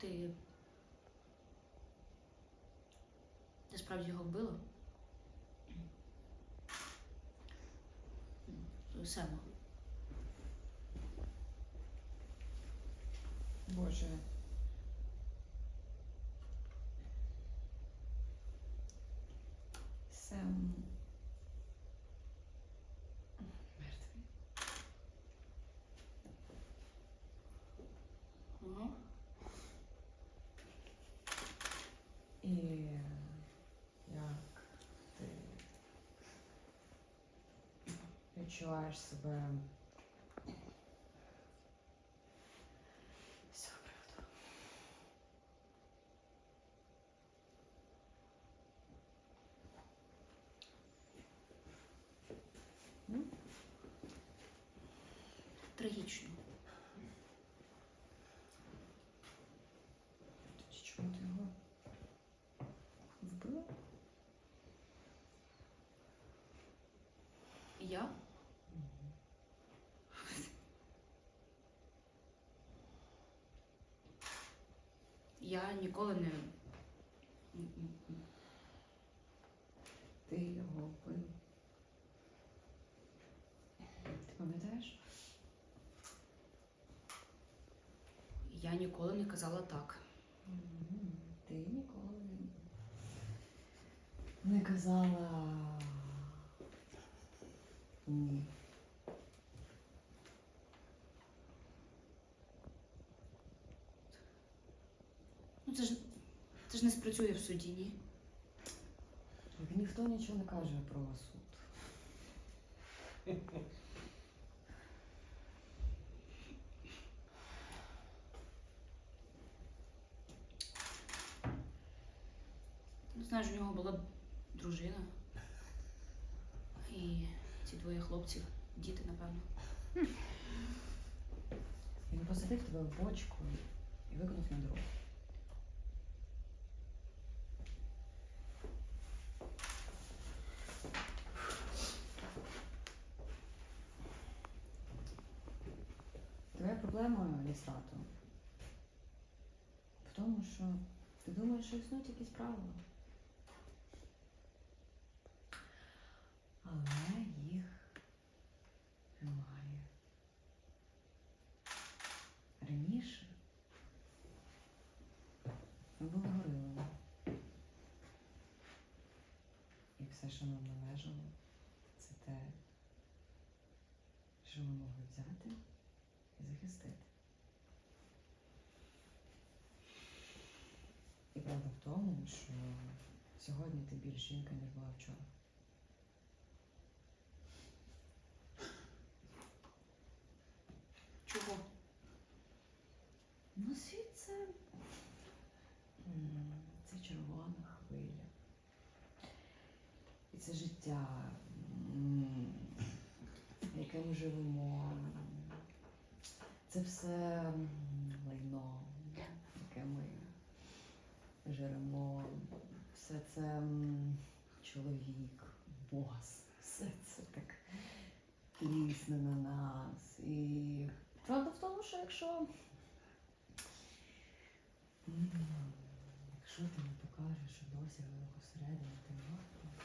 Ти. Ти справді його вбила? Сема. Боже. Сем. Мертвий. Ага. І як ти відчуваєш себе з цього приводу? М? Трагічно. Чому ти його вбила? Я? Я ніколи не. Ти його вбив. Ти пам'ятаєш? Я ніколи не казала так. Ти ніколи не казала ні. Це ж. Це ж не спрацює в суді, ні. Ніхто нічого не каже про суд. Ну, знаєш, у нього була дружина. І ці двоє хлопців, діти, напевно. Він посадив тебе в бочку і викинув на дорогу. Проблема, Лісато, в тому, що ти думаєш, що існують якісь правила. Але їх немає. Раніше ми були горилами. І все, що нам належало, це те, що ми могли взяти і захистити. І правда в тому, що сьогодні ти більш жінка, ніж була вчора. Чого? Ну, світ це. Це червона хвиля. І це життя, яке ми живемо. Це все лайно, яке ми жеремо. Все це чоловік, бос. Все це так тисне на нас. І правда в тому, що якщо Якщо ти не покажеш, що досі глибоко всередині ти мертва,